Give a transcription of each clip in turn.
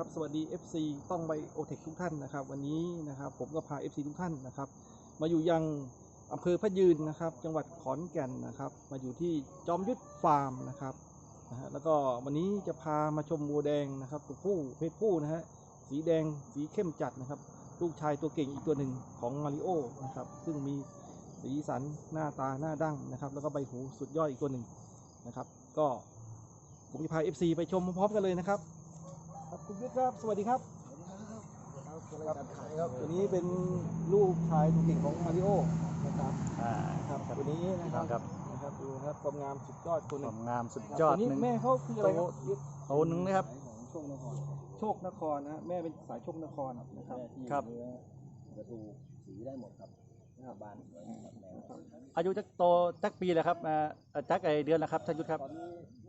ครับสวัสดี FC ต้องไบโอเทคทุกท่านนะครับ วันนี้นะครับผมก็พา FC ทุกท่านนะครับ มาอยู่ยังอำเภอพะยืนนะครับ จังหวัดขอนแก่นนะครับ มาอยู่ที่จอมยุทธฟาร์มนะครับนะฮะแล้วก็วันนี้จะพามาชมวัวแดงนะครับตัวผู้เพศผู้นะฮะสีแดงสีเข้มจัดนะครับ ลูกชายตัวเก่งอีกตัวหนึ่งของมาริโอนะครับ ซึ่งมีสีสันหน้าตาหน้าดั้งนะครับ แล้วก็ใบหูสุดยอดอีกตัวหนึ่งนะครับ ก็ผมจะพา FC ไปชมพร้อมๆกันเลยนะครับ ครับคุณยุทธครับ สวัสดีครับครับตัวนี้เป็นลูกชายตัวเก่งของมาริโอนะครับอ่าครับตัวนี้นะพี่คน้รัอบงครับนะครับดูนะครับความงามสุดยอดคนหคนึ่วางมงามสุดยอดตัวนี้หนึ่งแม่เขาคืออะไรครับยุทธโตหนึ่งนะครับ ของโชคนครโชคนครนะฮะแม่เป็นสายโชคนครนะครับแม่ที่ครับ เนื้อประตูสีได้หมดครับหน้าบ้านสวยครับแมวครับอายุจักโตจักปีแล้วครับอ่าเอ่อจักไอเดือนแล้วครับท่านยุทธครับตอนนี้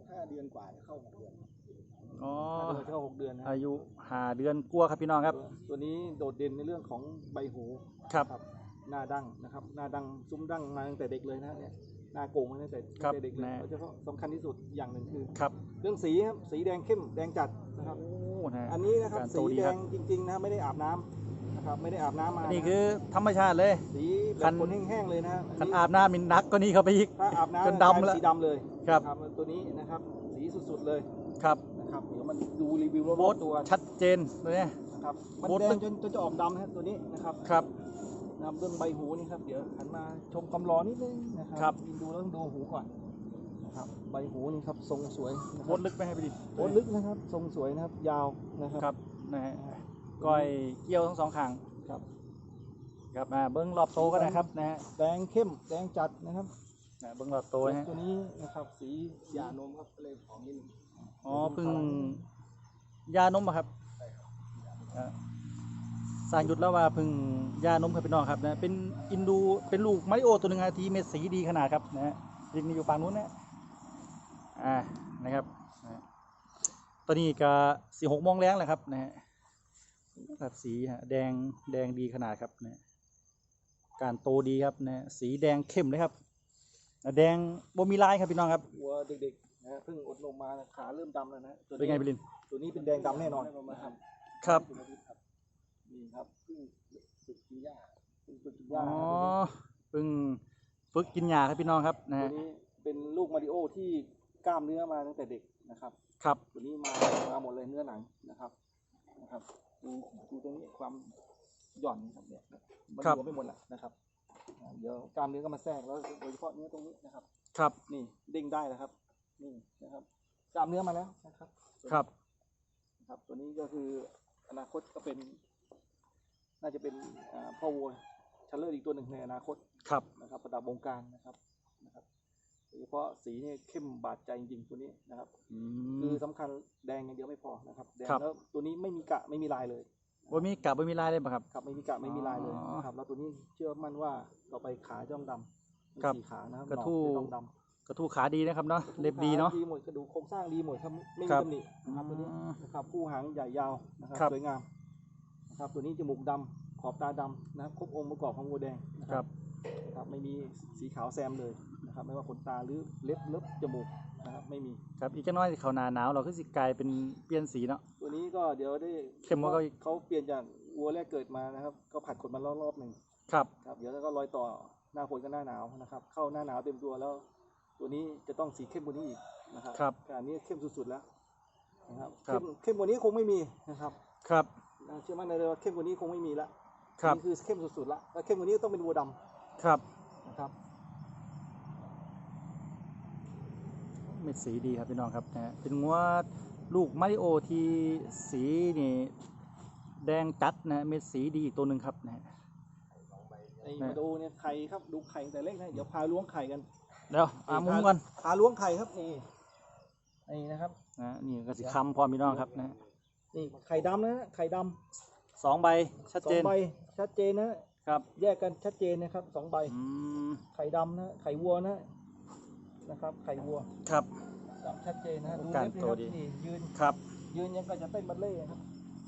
ห้าเดือนกว่าจะเข้าหกเดือน อ๋อเดือนเข้าหกเดือนนะอายุห้าเดือนกลัวาครับพี่น้องครับ ตัวนี้โดดเด่นในเรื่องของใบหูครับ หน้าดั้งนะครับ หน้าดั้งซุ้มดั้งมาตั้งแต่เด็กเลยนะฮะเนี่ยหน้าโกงมาตั้งแต่ครับตั้งแต่เด็กเลยแน่แล้วจะสำคัญที่สุดอย่างหนึ่งคือ ครับเรื่องสีครับสีแดงเข้มแดงจัดนะครับ โอ้นะฮะอันนี้นะครับการสีโตดีแดครับงจริงๆนะไม่ได้อาบน้ำนะครับไม่ได้อาบน้ำมาอันนี้นะคือธรรมชาติเลย สีแบคับน คนแห้งๆเลยนะฮะคันอาบน้ำมินนักก็นี่เข้าไปอีก ถ้าอาบน้ำจนดำแล้วสีดำเลยครับนะตัวนี้นะครับสีสุดๆเลย ครับนะ ครับเดี๋ยวมันดูรีวิวรโบอบทๆตัวชัดเจนตัวเนี้ย นะครับมันโบ๊ท แดตึงกจนจนจะออกดำนะฮะตัวนี้นะครับครับนะครับเรื่องใบหูนี่ครับเดี๋ยวหันมาชมความรอนิดนึงนะคครัรับ ดูแล้วต้องดูหูก่อนนะครับใบหูนี่ครับทรงสวยนะคโบรับทลึกไหมให้ไปดิโอ้ลึกนะครับ ทรงสวยนะครับยาวนะครับครับนะฮะก้อยเกี่ยวทั้งสองข้างครับ ครับอ่าเบิ้งรอบโตก็นะครับนะฮะแดงเข้มแดงจัดนะครับ อ่าเบิ้งรอบโตนะฮะตัวนี้นะครับสีหยานมครับก็เลยผอมนิดนึง อ๋อเพึ่งยานมอะครับอ่าสร้างหยุดแล้วว่าเพึ่งยานมครับพี่น้องครับนะเป็นอินดูเป็นลูกมาริโอตัวหนึ่งนะที่เม็ดสีดีขนาดครับนะฮะยิงอยู่ฝั่งนู้นนะอ่านะครับนะตอนนี้ก็สี่หกโมงแรงแล้วครับนะฮะครับสีฮะแดงแดงดีขนาดครับนะการโตดีครับนะสีแดงเข้มเลยครับ แดงบ่มีลายครับพี่น้องครับวัวเด็ก นะฮะเพิ่งอดนมมาขาเริ่มดำแล้วนะตัวเป็นไงพี่ลินตัวนี้เป็นแดงดำแน่นอนนะครับครับนี่ครับเพิ่งฝึกกินหญ้าเป็นตัวจุดอ๋ย่าอเพิ่งฝึกกินยาครับพี่น้องครับนะตัวฮะนี้เป็นลูกมาริโอที่กล้ามเนื้อมาตั้งแต่เด็กนะครับ ครับ ตัวนี้มามาหมดเลยเนื้อหนังนะครับนะครับดูดูตรงนี้ความหย่อนครับเนี่ยมันรวมไปหมดแหละนะครับอ่าเดี๋ยวกล้ามเนื้อก็มาแทรกแล้วโดยเฉพาะเนื้อตรงนี้นะครับ ครับ นี่เด้งได้แล้วครับ นี่นะครับกล้ามเนื้อมาแล้วนะครับครับนะครับ ตัวนี้ก็คืออนาคตก็เป็น น่าจะเป็นอ่าพ่อวัวชันเลอร์อีกตัวหนึ่งในอนาคตครับนะครับประดับวงการนะครับนะครับโดยเฉพาะสีนี่เข้มบาดใจจริงๆตัวนี้นะครับอืคือมสำคัญแดงอย่างเดียวไม่พอนะครับแดงครับแล้วตัวนี้ไม่มีกะไม่มีลายเลยบ่มีกะบ่มีลายเลยป่ะครับครับไม่มีกะไม่มีลายเลยอ๋อนะครับแล้วตัวนี้เชื่อมั่นว่าต่อไปขาจะต้องดำมีครับสี่ขานะครับกระหนอทู้จะต้องดำ กระทู้ขาดีนะครับเนาะเล็บดีเนาะ ดีหมดกระดูกโครงสร้างดีหมดครับไม่มีครับตำหนินะครับตัวนี้อืมนะครับคู่หางใหญ่ยาวนะครับครับ สวยงามนะครับตัวนี้จมูกดำขอบตาดำนะครับครบองค์ประกอบของวัวแดงนะคครัรับบนะครับไม่มีสีขาวแซมเลยนะครับไม่ว่าขนตาหรือเล็บเล็บจมูกนะครับไม่มี ครับอีกจักหน้อยเขาหนาหนาวเราก็สิกลายเป็นเปลี่ยนสีเนาะ ตัวนี้ก็เดี๋ยวได้เข้มกว่าเขาอีก เขาเปลี่ยนจากวัวแรกเกิดมานะครับเขาผัดขนมารอบๆหนึ่งครับ ครับเดี๋ยวแล้วก็รอยต่อหน้าฝนกับหน้าหนาวนะครับ เข้าหน้าหนาวเต็มตัวแล้ว ตัวนี้จะต้องสีเข้มกว่านี้อีกนะครับครับแต่อันนี้เข้มสุดๆแล้วนะครับครับ เข้มเข้มกว่านี้คงไม่มีนะครับครับเชื่อมั่นเลยว่าเข้มกว่านี้คงไม่มีละครับ นี่คือเข้มสุดๆละแล้วเข้มกว่านี้ต้องเป็นวัวดำครับนะครับ เม็ดสีดีครับพี่น้องครับนะฮะเป็นงัวลูกมาริโอที่สีนี่แดงจัดนะเม็ดสีดีอีกตัวหนึ่งครับนะฮะ ไอ้นะ มาดูเนี่ยไข่ครับดูไข่ตั้งแต่เล็กนะเดี๋ยวพาล้วงไข่กัน เดี๋ยวอามุมก่อนพาล้วงไข่ครับนี่นี่นะครับนะนี่ก็สิคำพร้อมพี่น้องครับนะฮะนี่ไข่ดำนะฮะไข่ดำสองใบชัดสอเจงนใบชัดเจนนะฮะครับ แยกกันชัดเจนนะครับสองใบอืมไข่ดำนะฮะไข่วัวนะฮะนะครับ ไข่วัวครับดำชัดเจนนะฮะดูการเล็บดิโตครับดีนี่ยืนครับ ยืนยังก็จะเต้นบัลเล่ต์นะครับ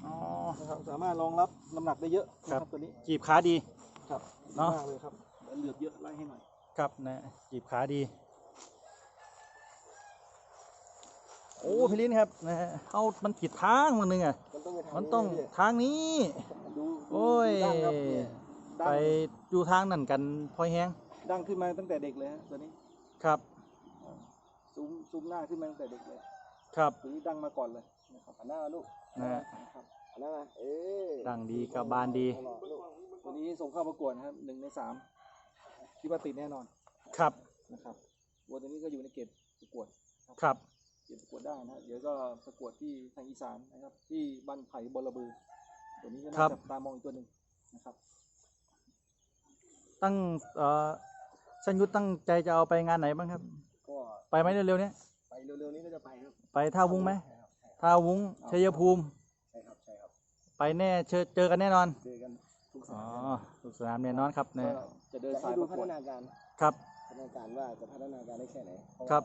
อ๋อนะครับสามารถรองรับน้ำหนักได้เยอะนะคครัรับบตัวนี้จีบขาดีครับดีเนาะมากเลยครับเหลือบเยอะไล่ให้หน่อย ครับนะจีบขาดี โอ้พี่ลินครับนะฮะเอามันผิดทางมันนึงอะ มันต้องมันต้องทางนี้ดูโอ้ยดูดั้งครับเนี่ยดั้ไปงอยู่ทางนั่นกันพลอยแฮงดั้งขึ้นมาตั้งแต่เด็กเลยฮะตัวนี้ ครับซูมซูมหน้าขึ้นมาตั้งแต่เด็กเลย ครับตัวนี้ดั้งมาก่อนเลยนะครับหันหน้ามาลูกนะฮะนะครับหันหน้ามาเอ้ยดังดีกับบานดีตัวนี้ส่งเข้าประกวดนะครับหนึ่งในสาม คิดว่าติดแน่นอนครับนะครับวัวตัวนี้ก็อยู่ในเกณฑ์ประกวดครับเกณฑ์ประกวดได้นะเดี๋ยวก็ประกวดที่ทางอีสานนะครับ ที่บ้านไผ่บอระบือ ตัวนี้ก็ครัน่าบจับตามองอีกตัวหนึ่งนะครับ ตั้งเอ่อสัญยุทธตั้งใจจะเอาไปงานไหนบ้างครับ ก็ไปไหมเร็วๆเนี้ยไปเร็วๆนี้ก็จะไปครับไปท่าวุ้งไหมใช่ครับท่าวุ้งชัยภูมิใช่ครับใช่ครับไปแน่เจอเจอกันแน่นอนเจอกัน ทุกสอ๋นาอมครับทุกสนามแน่นอนครับก็เนี่ยจะเดินจะสาให้ยดูประพักวฒดนาการครับ พัฒนาการว่าจะพัฒนาการได้แค่ไหนเพาะว่าครับ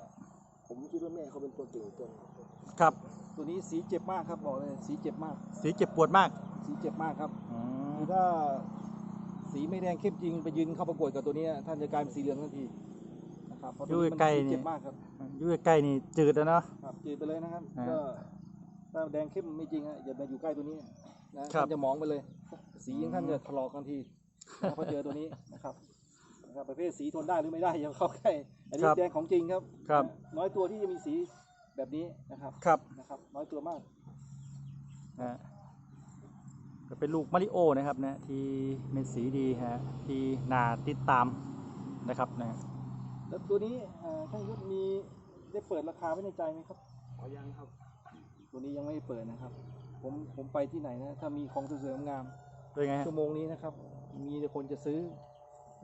ผมคิดว่าแม่เขาเป็นตัวเก่งตัวหนึ่งครับ ตัวนี้สีเจ็บมากครับบอกเลยสีเจ็บมาก สีเจ็บปวดมากสีเจ็บมากครับอืมคือถ้าสีไม่แดงเข้มจริงไปยืนเข้าประกวดกับตัวเนี้ยท่านจะกลายเป็นสีเหลืองทันทีนะครับเพราะตัวนี้มันสีเจ็บมากครับอยู่ใกล้ๆนี่จืดแล้วเนาะ ครับจืดไปเลยนะครับอ่า ก็ถ้าแดงเข้มไม่จริงอะอย่ามาอยู่ใกล้ตัวนี้ นะครับท่านจะมองไปเลย สียังท่านจะถลอกทันทีนะครับพอเจอตัวนี้นะครับนะครับประเภทสีทนได้หรือไม่ได้อย่าเข้าใกล้อันนี้ครับแดงของจริงครับครับ น้อยตัวที่จะมีสีแบบนี้นะครับครับนะครับ น้อยตัวมากนะฮะก็เป็นลูกมาริโอนะครับนะที่เม็ดสีดีฮะที่น่าติดตามนะครับนะ แล้วตัวนี้เอ่อท่านยุทธมีได้เปิดราคาไว้ในใจไหมครับ ขอยังครับ ตัวนี้ยังไม่ได้เปิดนะครับ ผมผมไปที่ไหนนะ ถ้ามีของสวยๆงามเป็นไงๆฮะชั่วโมงนี้นะครับ มีแต่คนจะซื้อ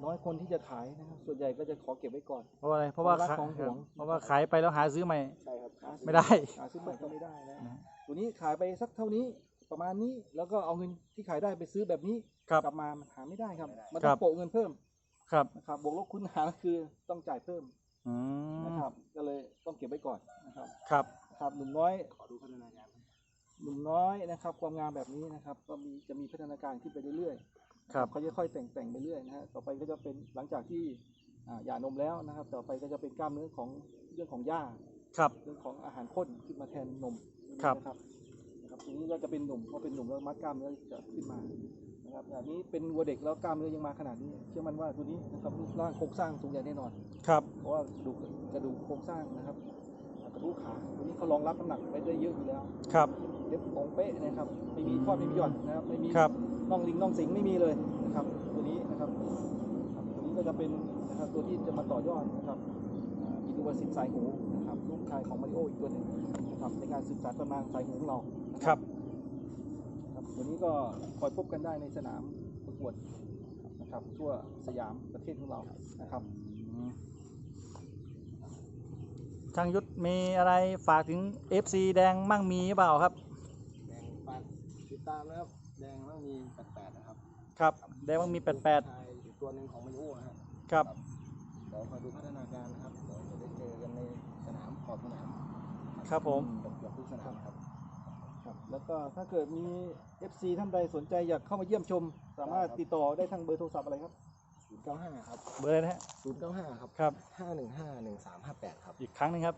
น้อยคนที่จะขายนะครับ ส่วนใหญ่ก็จะขอเก็บไว้ก่อน เพราะว่าอะไรเพราะว่าของรักขายของหวง เพราะว่าขายไปแล้วหาซื้อใหม่ ใช่ครับหาซื้อไม่ได้ หาซื้อใหม่ก็ไม่ได้นะนะตัวนี้ขายไปสักเท่านี้ประมาณนี้แล้วก็เอาเงินที่ขายได้ไปซื้อแบบนี้ครับกลับมามันหาไม่ได้ครับ มันคต้รัอบงโปะเงินเพิ่มครับนะครับบวกลบคูณหารก็คือต้องจ่ายเพิ่มอืมนะครับ ก็เลยต้องเก็บไว้ก่อนนะครับ ครับนะครับหนุ่มน้อยขอดูพัฒนาการ หนุ่มน้อยนะครับ ความงามแบบนี้นะครับ ก็มีจะมีพัฒนาการขึ้นไปเรื่อยๆครับเขาจะค่อยแต่งแต่งไปเรื่อยนะฮะต่อไปก็จะเป็นหลังจากที่อ่าหย่านมแล้วนะครับ ต่อไปก็จะเป็นกล้ามเนื้อของเรื่องของหญ้าครับเรื่องของอาหารข้นขึ้นมาแทนนมครับนะครับนะครับทีนี้ก็จะเป็นหนุ่มพอเป็นหนุ่มแล้วมัดกล้ามเนื้อจะขึ้นมานะครับอันนี้เป็นวัวเด็กแล้วกล้ามเนื้อยังมาขนาดนี้เชื่อมันว่าตัวนี้นะครับรูปร่างโครงสร้างสูงใหญ่แน่นอนครับเพราะว่ากระดูกกระดูกโครงสร้างนะครับ กระดูกขาตัวนี้เขารองรับน้ำหนักไปได้เยอะอยู่แล้วครับเล็บของเป๊ะนะครับ ไม่มีทอดไม่มีหย่อนนะครับ ไม่มีครับน่องลิงน่องสิงไม่มีเลยนะครับ ตัวนี้นะครับครับตัวนี้ก็จะเป็นนะครับตัวที่จะมาต่อยอดนะครับอ่าอินดูวาสินสายหูนะครับลูกชายของมาริโออีกตัวหนึ่งนะครับในการสืบสาตำนานสายหูของเราครับครับตัวนี้ก็คอยพบกันได้ในสนามประกวดนะครับทั่วสยามประเทศของเรานะครับ ช่างยุทธมีอะไรฝากถึง FC แดงมั่งมีหรือเปล่าครับ แดงฝากติดตามนะครับ แดงต้องมีแปดแปดนะครับครับ แดงมั่งมีชายอีกตัวหนึ่งของมาริโอนะครับ88ครับ เดี๋ยวคอยดูพัฒนาการนะครับเดี๋ยวจะได้เจอกันในสนามขอบสนามครับผม เกือบทุกสนามครับ ครับแล้วก็ถ้าเกิดมี FC ท่านใดสนใจอยากเข้ามาเยี่ยมชม สามารถติดต่อได้ทางเบอร์โทรศัพท์อะไรครับ 095ครับเบอร์อะไรนะฮะ095ครับครับ515 1358ครับอีกครั้งหนึงครับ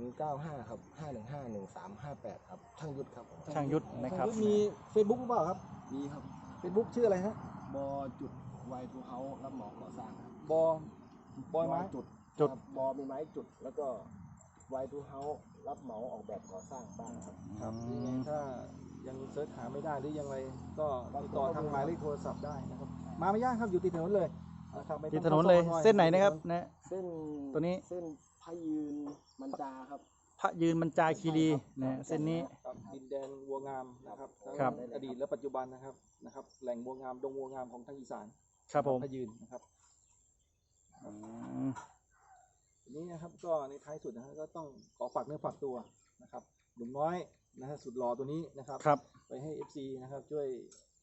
095ครับ515 1358ครับช่างยุทธครับผมช่างยุทธนะครับทางยุทธมี Facebook หรือเปล่าครับมีครับ Facebook ชื่ออะไรฮะบอจุดไวทูเฮารับเหมาก่อสร้างครับบอบอยไม้ จุดจุด ครับบอมีไม้จุด แล้วก็ไวทูเฮารับเหมาออกแบบก่อสร้างบ้านครับ ครับยังไงถ้ายังเสิร์ชหาไม่ได้หรือยังไงก็ติดต่อทางหมายเลขโทรศัพท์ได้นะครับ มาไม่ยากครับอยู่ติดถนนเลยนะครับไม่องติดถนนเลยข้าซอเส้นไหนนะครับนะ เส้นตัวนี้ เส้นพะยืนมันจาครับพระยืนบรรจาคีรีนะเส้นนี้ ครับดินแดนวัวงามนะครับทั้งครับ อดีตและปัจจุบันนะครับนะครับ แหล่งวัวงามดงวัวงามของทางอีสานครับผมพะยืนนะครับอืมทีนี้นะครับก็ในท้ายสุดนะฮะก็ต้องขอฝากเนื้อฝากตัวนะครับหนุ่มน้อยนะฮะสุดหล่อตัวนี้นะครับ ครับไปให้ FC นะครับช่วย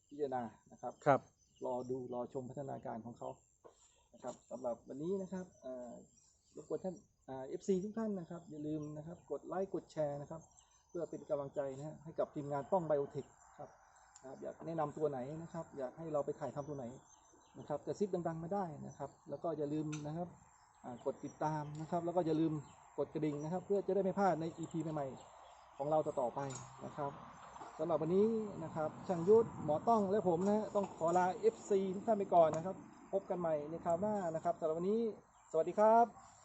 พิจารณานะครับ ครับ รอดูรอชมพัฒนาการของเขานะครับสำหรับวันนี้นะครับรบกวนท่านเอฟซีทุกท่านนะครับ อย่าลืมนะครับกดไลค์กดแชร์นะครับ เพื่อเป็นกำลังใจนะฮะให้กับทีมงานป้องไบโอเทคครับนะอยากแนะนำตัวไหนนะครับ อยากให้เราไปถ่ายทำตัวไหนนะครับกระซิบดังๆมาได้นะครับ แล้วก็อย่าลืมนะครับกดติดตามนะครับ แล้วก็อย่าลืมกดกระดิ่งนะครับ เพื่อจะได้ไม่พลาดใน EP ใหม่ๆของเราต่อๆไปนะครับ สำหรับวันนี้นะครับช่างยุทธหมอต้องและผมนะต้องขอลา FC ทุกท่านไปก่อนนะครับ พบกันใหม่ในคราวหน้านะครับสำหรับวันนี้ สวัสดีครับ